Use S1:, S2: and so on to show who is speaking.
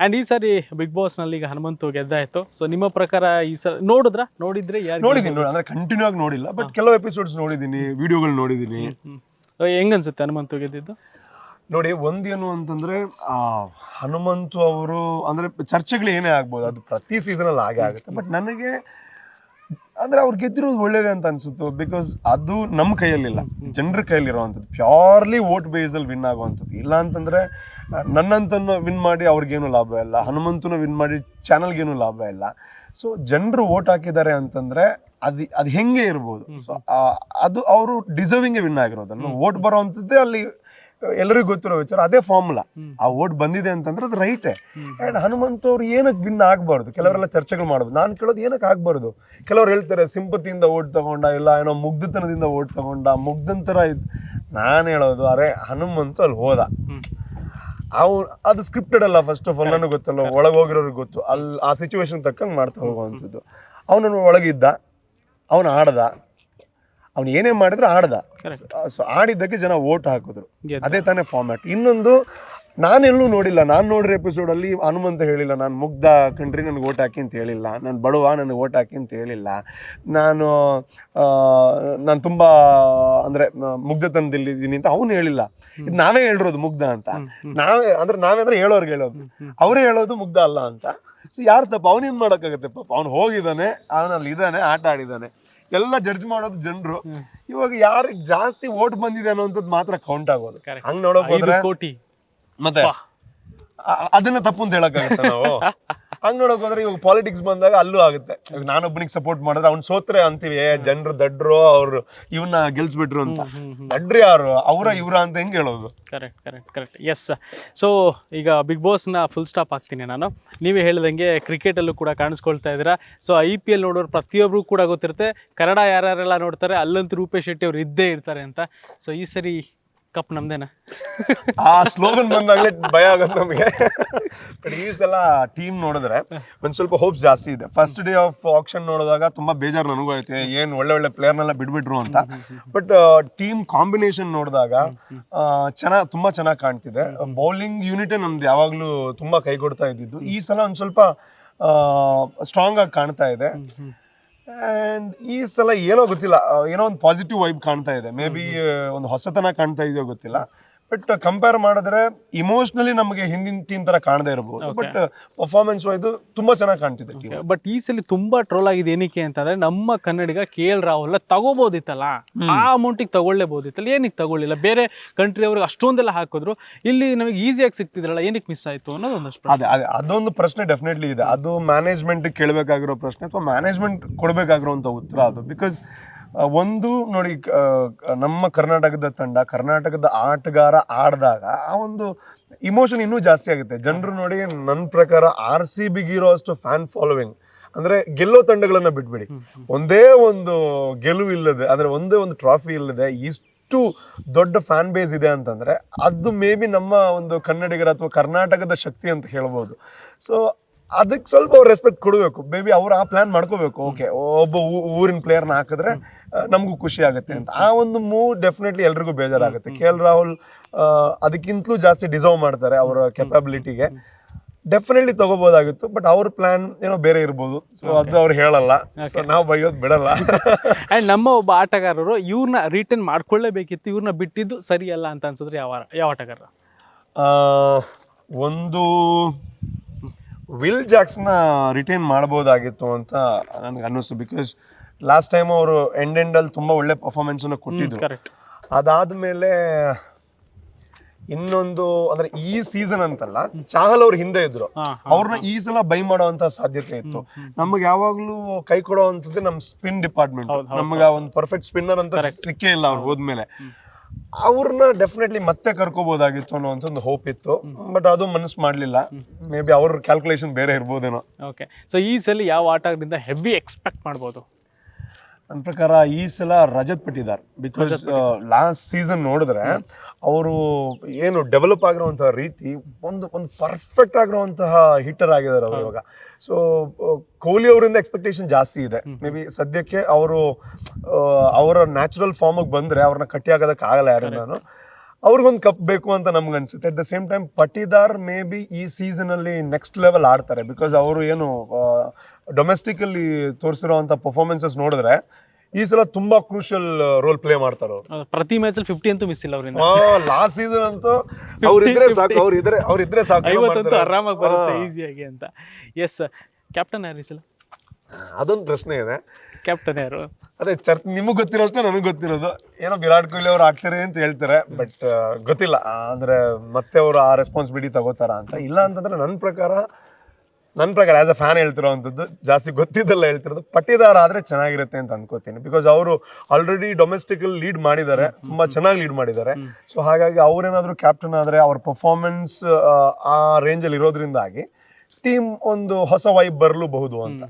S1: And ಈ ಸಾರಿ big ಬಾಸ್ನಲ್ಲಿ ಈಗ Hanumanthu ಗೆದ್ದಾಯ್ತು. So ನಿಮ್ಮ ಪ್ರಕಾರ ಈ ಸಲ ನೋಡಿದ್ರಾ? ನೋಡಿದ್ರೆ ಯಾರು
S2: ನೋಡಿದ್ದೀನಿ ನೋಡಿ ಅಂದ್ರೆ ಕಂಟಿನ್ಯೂ ಆಗಿ ನೋಡಿಲ್ಲ ಬಟ್ ಕೆಲವು ಎಪಿಸೋಡ್ಸ್ ನೋಡಿದ್ದೀನಿ ವಿಡಿಯೋಗಳು ನೋಡಿದ್ದೀನಿ.
S1: ಹೆಂಗನ್ಸುತ್ತೆ ಹನುಮಂತು ಗೆದ್ದಿದ್ದು?
S2: ನೋಡಿ ಒಂದೇನು ಅಂತಂದ್ರೆ ಆ ಹನುಮಂತು ಅವರು ಅಂದ್ರೆ ಚರ್ಚೆಗಳು ಏನೇ ಆಗ್ಬೋದು ಅದು ಪ್ರತಿ ಸೀಸನಲ್ಲಿ ಹಾಗೆ ಆಗುತ್ತೆ. ಬಟ್ ನನಗೆ ಅಂದ್ರೆ ಅವ್ರು ಗೆದ್ದಿರೋದು ಒಳ್ಳೇದೇ ಅಂತ ಅನ್ಸುತ್ತೆ ಬಿಕಾಸ್ ಅದು ನಮ್ಮ ಕೈಯಲ್ಲಿಲ್ಲ. ಜನರ ಕೈಯಲ್ಲಿರುವಂಥದ್ದು. ಪ್ಯೂರ್ಲಿ ವೋಟ್ ಬೇಸ್ ಅಲ್ಲಿ ವಿನ್ ಆಗುವಂಥದ್ದು. ಇಲ್ಲ ಅಂತಂದ್ರೆ ನನ್ನಂತನ್ನು ವಿನ್ ಮಾಡಿ ಅವ್ರಿಗೇನು ಲಾಭ ಇಲ್ಲ. ಹನುಮಂತನ ವಿನ್ ಮಾಡಿ ಚಾನಲ್ಗೇನು ಲಾಭ ಇಲ್ಲ. ಸೊ ಜನರು ವೋಟ್ ಹಾಕಿದ್ದಾರೆ ಅಂತಂದ್ರೆ ಅದು ಅದು ಹೆಂಗೆ ಇರ್ಬೋದು? ಸೊ ಅದು ಅವರು ಡಿಸರ್ವಿಂಗ್ ವಿನ್ ಆಗಿರೋದನ್ನು ವೋಟ್ ಬರೋವಂಥದ್ದೇ ಅಲ್ಲಿ ಎಲ್ಲರಿಗೂ ಗೊತ್ತಿರೋ ವಿಚಾರ ಅದೇ ಫಾರ್ಮುಲಾ ಆ ಓಟ್ ಬಂದಿದೆ ಅಂತಂದ್ರೆ ಅದು ರೈಟೇ ಅಂಡ್ ಹನುಮಂತ ಅವ್ರು ಏನಕ್ಕೆ ಭಿನ್ನ ಆಗಬಾರ್ದು? ಕೆಲವರೆಲ್ಲ ಚರ್ಚೆಗಳು ಮಾಡ್ಬೋದು. ನಾನು ಕೇಳೋದು ಏನಕ್ಕೆ ಆಗಬಾರ್ದು? ಕೆಲವ್ರು ಹೇಳ್ತಾರೆ ಸಿಂಪತಿಯಿಂದ ಓಟ್ ತಗೊಂಡ ಇಲ್ಲ ಏನೋ ಮುಗ್ಧತನದಿಂದ ಓಟ್ ತಗೊಂಡ ಮುಗ್ಧಂತರ ಇದ್. ನಾನು ಹೇಳೋದು ಅರೆ ಹನುಮಂತು ಅಲ್ಲಿ ಹೋದ. ಅವ್ ಅದು ಸ್ಕ್ರಿಪ್ಟೆಡ್ ಅಲ್ಲ ಫಸ್ಟ್ ಆಫ್ ಆಲ್ ನನಗೆ ಗೊತ್ತಲ್ಲ ಒಳಗೆ ಹೋಗಿರೋರಿಗೆ ಗೊತ್ತು. ಅಲ್ಲಿ ಆ ಸಿಚುವೇಶನ್ ತಕ್ಕಂಗೆ ಮಾಡ್ತಾ ಹೋಗುವಂಥದ್ದು. ಅವನನ್ನು ಒಳಗಿದ್ದ ಅವನು ಆಡ್ದ ಅವ್ನು ಏನೇ ಮಾಡಿದ್ರು ಆಡ್ದ. ಸೊ ಆಡಿದ್ದಕ್ಕೆ ಜನ ವೋಟ್ ಹಾಕಿದ್ರು. ಅದೇ ತಾನೇ ಫಾರ್ಮ್ಯಾಟ್ ಇನ್ನೊಂದು ನಾನೆಲ್ಲೂ ನೋಡಿಲ್ಲ. ನಾನು ನೋಡಿರೋ ಎಪಿಸೋಡಲ್ಲಿ ಹನುಮಂತ ಹೇಳಿಲ್ಲ ನಾನು ಮುಗ್ಧ ಕಂಡ್ರಿ ನನಗೆ ಓಟ್ ಹಾಕಿ ಅಂತ ಹೇಳಿಲ್ಲ. ನಾನು ಬಡವ ನನಗೆ ಓಟ್ ಹಾಕಿ ಅಂತ ಹೇಳಿಲ್ಲ. ನಾನು ನಾನು ತುಂಬ ಅಂದರೆ ಮುಗ್ಧತನದಲ್ಲಿದ್ದೀನಿ ಅಂತ ಅವನು ಹೇಳಿಲ್ಲ. ಇದು ನಾವೇ ಹೇಳಿರೋದು ಮುಗ್ಧ ಅಂತ. ನಾವೇ ಅಂದ್ರೆ ನಾವೇ ಅಂದ್ರೆ ಹೇಳೋರ್ಗೆ ಹೇಳೋದು. ಅವರೇ ಹೇಳೋದು ಮುಗ್ಧ ಅಲ್ಲ ಅಂತ. ಸೊ ಯಾರು ತಪ್ಪ? ಅವನೇನ್ ಮಾಡೋಕ್ಕಾಗತ್ತೆ ಪಾಪ? ಅವ್ನು ಹೋಗಿದ್ದಾನೆ ಅವನಲ್ಲಿ ಇದ್ದಾನೆ ಆಟ ಆಡಿದ್ದಾನೆ. ಎಲ್ಲ ಜಡ್ಜ್ ಮಾಡೋದು ಜನರು. ಇವಾಗ ಯಾರಿಗೆ ಜಾಸ್ತಿ ಓಟ್ ಬಂದಿದೆ ಅನ್ನೋಂಥದ್ದು ಮಾತ್ರ ಕೌಂಟ್ ಆಗೋದು.
S1: Correct.
S2: ಹಂಗ್ ನೋಡೋಕ್ ಹೋದ್ರೆ
S1: ಕೋಟಿ.
S2: ಮತ್ತೆ. ಅದನ್ನ ತಪ್ಪು ಅಂತ ಹೇಳಕ್ ನಾವು? ಹಂಗ್ ನೋಡಕ್ ಹೋದ್ರೆ ಇವಾಗ ಪಾಲಿಟಿಕ್ಸ್ ಬಂದಾಗ ಅಲ್ಲೂ ಆಗುತ್ತೆ. ಇವಾಗ ನಾನೊಬ್ಬನಿಗೆ ಸಪೋರ್ಟ್ ಮಾಡಿದ್ರೆ ಅವ್ನು ಸೋತ್ರೆ ಅಂತೀವಿ ಏ ಜನರು ದಡ್ರು ಅವ್ರು ಇವನ್ನ ಗೆಲ್ಸ್ಬಿಟ್ರು ಅಂತ. ದಡ್ರು ಯಾರು? ಅವರ ಇವರ ಅಂತ ಹೆಂಗ್ ಹೇಳೋದು?
S1: Correct correct correct yes so ಈಗ ಬಿಗ್ ಬಾಸ್ನ ಫುಲ್ ಸ್ಟಾಪ್ ಆಗ್ತೀನಿ ನಾನು. ನೀವೇ ಹೇಳಿದಂಗೆ ಕ್ರಿಕೆಟಲ್ಲೂ ಕೂಡ ಕಾಣಿಸ್ಕೊಳ್ತಾ ಇದ್ದೀರಾ. ಸೊ ಐ ಪಿ ಎಲ್ ನೋಡೋರು ಪ್ರತಿಯೊಬ್ಬರು ಕೂಡ ಗೊತ್ತಿರುತ್ತೆ. ಕನ್ನಡ ಯಾರ್ಯಾರೆಲ್ಲ ನೋಡ್ತಾರೆ ಅಲ್ಲಂತೂ ರೂಪೇಶ್ ಶೆಟ್ಟಿ ಅವ್ರು ಇದ್ದೇ ಇರ್ತಾರೆ ಅಂತ. ಸೊ ಈ ಸರಿ ಕಪ್ ನಮ್ದೇನಾ?
S2: ಆ ಸ್ಲೋಗನ್ ಬಂದಾಗಲೇ ಭಯ ಆಗುತ್ತೆ ನಮಗೆ. ಬಟ್ ಈ ಸಲ ಟೀಮ್ ನೋಡಿದ್ರೆ ಒಂದು ಸ್ವಲ್ಪ ಹೋಪ್ಸ್ ಜಾಸ್ತಿ ಇದೆ. ಫಸ್ಟ್ ಡೇ ಆಫ್ ಆಕ್ಷನ್ ನೋಡಿದಾಗ ತುಂಬಾ ಬೇಜಾರು ನನಗೂ ಆಯ್ತು. ಏನು ಒಳ್ಳೆ ಒಳ್ಳೆ ಪ್ಲೇಯರ್ನೆಲ್ಲ ಬಿಡ್ಬಿಟ್ರು ಅಂತ. ಬಟ್ ಟೀಮ್ ಕಾಂಬಿನೇಷನ್ ನೋಡಿದಾಗ ಚೆನ್ನಾಗಿ ತುಂಬಾ ಚೆನ್ನಾಗಿ ಕಾಣ್ತಿದೆ. ಬೌಲಿಂಗ್ ಯೂನಿಟೇ ನಮ್ದು ಯಾವಾಗ್ಲೂ ತುಂಬಾ ಕೈ ಕೊಡ್ತಾ ಇದ್ದಿದ್ದು. ಈ ಸಲ ಒಂದ್ ಸ್ವಲ್ಪ ಸ್ಟ್ರಾಂಗ್ ಆಗಿ ಕಾಣ್ತಾ ಇದೆ. ಅಂಡ್ ಈ ಸಲ ಏನೋ ಗೊತ್ತಿಲ್ಲ. ಏನೋ ಒಂದು ಪಾಸಿಟಿವ್ ವೈಬ್ ಕಾಣ್ತಾ ಇದೆ. ಮೇ ಬಿ ಒಂದು ಹೊಸತನ ಕಾಣ್ತಾ ಇದೆಯೋ ಗೊತ್ತಿಲ್ಲ. ಬಟ್ ಕಂಪೇರ್ ಮಾಡಿದ್ರೆ ಇಮೋಷನಲಿ ನಮಗೆ ಹಿಂದಿನ ಟೀಮ್ ತರ ಕಾಣದೇ ಇರಬಹುದು ಬಟ್ ಪರ್ಫಾರ್ಮೆನ್ಸ್ ಇದು ತುಂಬಾ ಚೆನ್ನಾಗಿ ಕಾಣ್ತಿದೆ
S1: ಬಟ್ ಈ ಸಲ ತುಂಬಾ ಟ್ರೋಲ್ ಆಗಿದೆ ಏನಕ್ಕೆ ಅಂತಂದ್ರೆ ನಮ್ಮ ಕನ್ನಡಿಗ ಕೆ ಎಲ್ ರಾಹುಲ್ ತಗೋಬಹುದಿತ್ತಲ್ಲ ಆ ಅಮೌಂಟಿಗೆ ತಗೊಳ್ಳೇಬಹುದಿತ್ತಲ್ಲ ಏನಕ್ಕೆ ತಗೊಳ್ಳಿಲ್ಲ? ಬೇರೆ ಕಂಟ್ರಿ ಅವ್ರಿಗೆ ಅಷ್ಟೊಂದೆಲ್ಲ ಹಾಕಿದ್ರು. ಇಲ್ಲಿ ನಮಗೆ ಈಸಿಯಾಗಿ ಸಿಗ್ತಿದ್ರಲ್ಲ ಏನಕ್ಕೆ ಮಿಸ್ ಆಯ್ತು ಅನ್ನೋದು ಒಂದಷ್ಟು ಪ್ರಶ್ನೆ.
S2: ಅದೇ ಅದೇ ಅದೊಂದು ಪ್ರಶ್ನೆ ಡೆಫಿನೆಟ್ಲಿ ಇದೆ. ಅದು ಮ್ಯಾನೇಜ್ಮೆಂಟ್ ಕೇಳಬೇಕಾಗಿರೋ ಪ್ರಶ್ನೆ ಅಥವಾ ಮ್ಯಾನೇಜ್ಮೆಂಟ್ ಕೊಡಬೇಕಾಗಿರುವಂತ ಉತ್ತರ ಅದು. ಬಿಕಾಸ್ ಒಂದು ನೋಡಿ ನಮ್ಮ ಕರ್ನಾಟಕದ ತಂಡ ಕರ್ನಾಟಕದ ಆಟಗಾರ ಆಡಿದಾಗ ಆ ಒಂದು ಇಮೋಷನ್ ಇನ್ನೂ ಜಾಸ್ತಿ ಆಗುತ್ತೆ. ಜನರು ನೋಡಿ ನನ್ನ ಪ್ರಕಾರ ಆರ್ ಸಿ ಬಿಗಿರೋ ಅಷ್ಟು ಫ್ಯಾನ್ ಫಾಲೋವಿಂಗ್ ಅಂದ್ರೆ ಗೆಲ್ಲೋ ತಂಡಗಳನ್ನ ಬಿಟ್ಬಿಡಿ. ಒಂದೇ ಒಂದು ಗೆಲುವು ಇಲ್ಲದೆ ಅಂದ್ರೆ ಒಂದೇ ಒಂದು ಟ್ರಾಫಿ ಇಲ್ಲದೆ ಇಷ್ಟು ದೊಡ್ಡ ಫ್ಯಾನ್ ಬೇಸ್ ಇದೆ ಅಂತಂದ್ರೆ ಅದು ಮೇ ಬಿ ನಮ್ಮ ಒಂದು ಕನ್ನಡಿಗರ ಅಥವಾ ಕರ್ನಾಟಕದ ಶಕ್ತಿ ಅಂತ ಹೇಳ್ಬೋದು. ಸೊ ಅದಕ್ಕೆ ಸ್ವಲ್ಪ ಅವ್ರು ರೆಸ್ಪೆಕ್ಟ್ ಕೊಡಬೇಕು. ಮೇ ಬಿ ಅವ್ರು ಆ ಪ್ಲಾನ್ ಮಾಡ್ಕೋಬೇಕು. ಓಕೆ ಒಬ್ಬ ಊರಿನ ಪ್ಲೇಯರ್ನ ಹಾಕಿದ್ರೆ ನಮಗೂ ಖುಷಿ ಆಗುತ್ತೆ ಅಂತ. ಆ ಒಂದು ಮೂವ್ ಡೆಫಿನೆಟ್ಲಿ ಎಲ್ರಿಗೂ ಬೇಜಾರಾಗುತ್ತೆ. ಕೆ ಎಲ್ ರಾಹುಲ್ ಅದಕ್ಕಿಂತಲೂ ಜಾಸ್ತಿ ಡಿಸರ್ವ್ ಮಾಡ್ತಾರೆ ಅವರ ಕೆಪಾಬಿಲಿಟಿಗೆ ಡೆಫಿನೆಟ್ಲಿ ತಗೋಬೋದಾಗಿತ್ತು ಬಟ್ ಅವ್ರ ಪ್ಲಾನ್ ಏನೋ ಬೇರೆ ಇರ್ಬೋದು. ಸೊ ಅದು ಅವ್ರು ಹೇಳಲ್ಲ. ನಾವು ಬೈಯೋದು ಬಿಡಲ್ಲ.
S1: ಆ್ಯಂಡ್ ನಮ್ಮ ಒಬ್ಬ ಆಟಗಾರರು ಇವ್ರನ್ನ ರಿಟರ್ನ್ ಮಾಡ್ಕೊಳ್ಳೇಬೇಕಿತ್ತು ಇವ್ರನ್ನ ಬಿಟ್ಟಿದ್ದು ಸರಿಯಲ್ಲ ಅಂತ ಅನ್ಸಿದ್ರೆ ಯಾವ ಯಾವ ಆಟಗಾರ?
S2: ಒಂದು ವಿಲ್ ಜಾಕ್ಸ್ನ ರಿಟೈನ್ ಮಾಡ್ಬೋದಾಗಿತ್ತು ಅಂತ ನನಗೆ ಅನ್ನಿಸ್ತು ಬಿಕಾಸ್ ಲಾಸ್ಟ್ ಟೈಮ್ ಅವರು ಎಂಡ್ ಎಂಡಲ್ಲಿ ತುಂಬ ಒಳ್ಳೆ ಪರ್ಫಾರ್ಮೆನ್ಸನ್ನು ಕೊಟ್ಟಿದ್ರು. ಅದಾದಮೇಲೆ ಇನ್ನೊಂದು ಅಂದ್ರೆ ಈ ಸೀಸನ್ ಅಂತಲ್ಲ ಚಾಹಲ್ ಅವ್ರ ಹಿಂದೆ ಇದ್ರು. ಅವ್ರನ್ನ ಈ ಸಲ ಬೈ ಮಾಡುವಂತ ಸಾಧ್ಯತೆ ಇತ್ತು. ನಮಗೆ ಯಾವಾಗ್ಲೂ ಕೈ ಕೊಡುವಂತದ್ದು ನಮ್ ಸ್ಪಿನ್ ಡಿಪಾರ್ಟ್ಮೆಂಟ್ ನಮಗೆ ಒಂದು ಪರ್ಫೆಕ್ಟ್ ಸ್ಪಿನ್ನರ್ ಅಂತ ಸಿಕ್ಕೇ ಇಲ್ಲ ಅವ್ರು ಹೋದ್ಮೇಲೆ. ಅವ್ರನ್ನ ಡೆಫಿನೆಟ್ಲಿ ಮತ್ತೆ ಕರ್ಕೋಬಹುದಾಗಿತ್ತು ಅನ್ನೋ ಒಂದು ಹೋಪ್ ಇತ್ತು ಬಟ್ ಅದು ಮನಸ್ಸು ಮಾಡಲಿಲ್ಲ. ಮೇ ಬಿ ಅವ್ರ ಕ್ಯಾಲ್ಕುಲೇಷನ್ ಬೇರೆ ಇರ್ಬೋದೇನೋ.
S1: ಓಕೆ ಸೊ ಈ ಸಲ ಯಾವ ಆಟದಿಂದ ಹೆವಿ ಎಕ್ಸ್ಪೆಕ್ಟ್ ಮಾಡ್ಬೋದು?
S2: ನನ್ನ ಪ್ರಕಾರ ಈ ಸಲ Rajat Patidar. Because last season ನೋಡಿದ್ರೆ ಅವರು ಏನು ಡೆವಲಪ್ ಆಗಿರುವಂತಹ ರೀತಿ ಒಂದು ಒಂದು ಪರ್ಫೆಕ್ಟ್ ಆಗಿರುವಂತಹ ಹಿಟ್ಟರ್ ಆಗಿದ್ದಾರೆ ಅವರು ಇವಾಗ. ಸೊ ಕೊಹ್ಲಿ ಅವರಿಂದ ಎಕ್ಸ್ಪೆಕ್ಟೇಷನ್ ಜಾಸ್ತಿ ಇದೆ. ಮೇ ಬಿ ಸದ್ಯಕ್ಕೆ ಅವರು ಅವರ ನ್ಯಾಚುರಲ್ ಫಾರ್ಮಿಗೆ ಬಂದ್ರೆ ಅವ್ರನ್ನ ಕಟ್ಟಿ ಆಗೋದಕ್ಕೆ ಆಗಲ್ಲ ಯಾರಿಂದಾನು. ಅವ್ರಿಗೊಂದು ಕಪ್ ಬೇಕು ಅಂತ ನಮ್ಗೆ ಅನ್ಸುತ್ತೆ. At the same time Patidar may be ಈ ಸೀಸನ್ ಅಲ್ಲಿ ನೆಕ್ಸ್ಟ್ ಲೆವೆಲ್ ಆಡ್ತಾರೆ. ಬಿಕಾಸ್ ಅವರು ಏನು ಡೊಮೆಸ್ಟಿಕ್ ಅಲ್ಲಿ ತೋರಿಸಿರೋಂಥ ಪರ್ಫಾರ್ಮೆನ್ಸಸ್ ನೋಡಿದ್ರೆ ಈ ಸಲ ತುಂಬಾ ಕ್ರೂಷಿಯಲ್ ರೋಲ್ ಪ್ಲೇ ಮಾಡ್ತಾರೆ.
S1: ಪ್ರತಿ ಮ್ಯಾಚ್ ಮ್ಯಾಚಲ್ಲಿ ಫಿಫ್ಟಿ ಅಂತೂ ಮಿಸ್ ಇಲ್ಲ ಅವರಿಂದ.
S2: ಲಾಸ್ಟ್ ಸೀಸನ್ ಅಂತೂ ಅವ್ರಿದ್ರೆ ಸಾಕು ಅವ್ರಿದ್ರೆ ಅವ್ರಿದ್ರೆ ಸಾಕು
S1: ಐವತ್ತಂತೂ ಆರಾಮಾಗಿ ಬರುತ್ತೆ. ಈಸಿಯಾಗಿ ಅಂತ. ಎಸ್ ಕ್ಯಾಪ್ಟನ್ ಯಾರು ಈ ಸಲ?
S2: ಅದೊಂದು ಪ್ರಶ್ನೆ ಇದೆ.
S1: ಕ್ಯಾಪ್ಟನ್ ಯಾರು?
S2: ಅದೇ ಚರ್ ನಿಮಗೆ ಗೊತ್ತಿರೋಷ್ಟು ನನಗೆ ಗೊತ್ತಿರೋದು. ಏನೋ ವಿರಾಟ್ ಕೊಹ್ಲಿ ಅವ್ರು ಆಗ್ತಾರೆ ಅಂತ ಹೇಳ್ತಾರೆ ಬಟ್ ಗೊತ್ತಿಲ್ಲ. ಆ, ಅಂದ್ರೆ ಮತ್ತೆ ಅವರು ಆ ರೆಸ್ಪಾನ್ಸಿಬಿಲಿಟಿ ತಗೋತಾರ ಅಂತ. ಇಲ್ಲ ಅಂತಂದ್ರೆ ನನ್ನ ಪ್ರಕಾರ ನನ್ನ ಪ್ರಕಾರ ಆ್ಯಸ್ ಅ ಫ್ಯಾನ್ ಹೇಳ್ತಿರೋವಂಥದ್ದು ಜಾಸ್ತಿ ಗೊತ್ತಿದ್ದಲ್ಲ ಹೇಳ್ತಿರೋದು ಪಟ್ಟಿದಾರ ಆದರೆ ಚೆನ್ನಾಗಿರುತ್ತೆ ಅಂತ ಅನ್ಕೋತೀನಿ. ಬಿಕಾಸ್ ಅವರು ಆಲ್ರೆಡಿ ಡೊಮೆಸ್ಟಿಕಲ್ಲಿ ಲೀಡ್ ಮಾಡಿದ್ದಾರೆ ತುಂಬ ಚೆನ್ನಾಗಿ ಲೀಡ್ ಮಾಡಿದ್ದಾರೆ. ಸೊ ಹಾಗಾಗಿ ಅವರೇನಾದರೂ ಕ್ಯಾಪ್ಟನ್ ಆದರೆ ಅವ್ರ ಪರ್ಫಾರ್ಮೆನ್ಸ್ ಆ ರೇಂಜಲ್ಲಿ ಇರೋದ್ರಿಂದಾಗಿ ಟೀಮ್ ಒಂದು ಹೊಸ ವೈಬ್ ಬರಲೂಬಹುದು ಅಂತ.